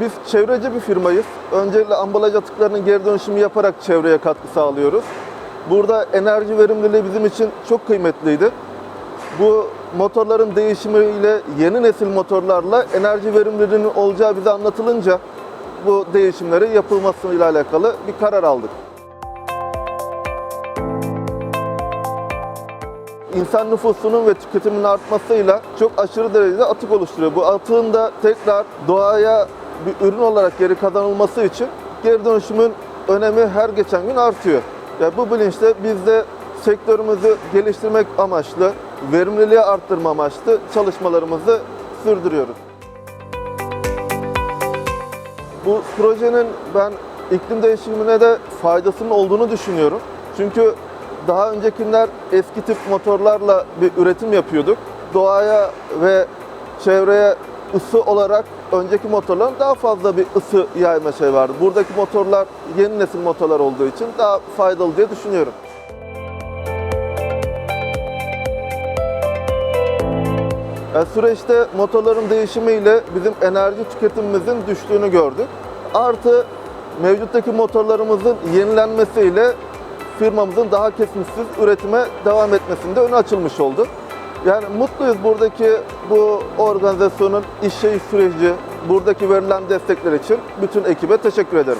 Biz çevreci bir firmayız. Öncelikle ambalaj atıklarının geri dönüşümü yaparak çevreye katkı sağlıyoruz. Burada enerji verimliliği bizim için çok kıymetliydi. Bu motorların değişimiyle yeni nesil motorlarla enerji verimliliğinin olacağı bize anlatılınca bu değişimleri yapılmasıyla alakalı bir karar aldık. İnsan nüfusunun ve tüketiminin artmasıyla çok aşırı derecede atık oluşturuyor. Bu atığın da tekrar doğaya bir ürün olarak geri kazanılması için geri dönüşümün önemi her geçen gün artıyor. Ya bu bilinçle biz de sektörümüzü geliştirmek amaçlı, verimliliği arttırma amaçlı çalışmalarımızı sürdürüyoruz. Bu projenin ben iklim değişimine de faydasının olduğunu düşünüyorum. Çünkü daha öncekiler eski tip motorlarla bir üretim yapıyorduk. Doğaya ve çevreye ısı olarak önceki motorların daha fazla bir ısı yayma şey vardı. Buradaki motorlar yeni nesil motorlar olduğu için daha faydalı diye düşünüyorum. Yani süreçte motorların değişimiyle bizim enerji tüketimimizin düştüğünü gördük. Artı mevcuttaki motorlarımızın yenilenmesiyle firmamızın daha kesintisiz üretime devam etmesinde önü açılmış oldu. Yani mutluyuz buradaki bu organizasyonun işleyiş süreci, buradaki verilen destekler için bütün ekibe teşekkür ederim.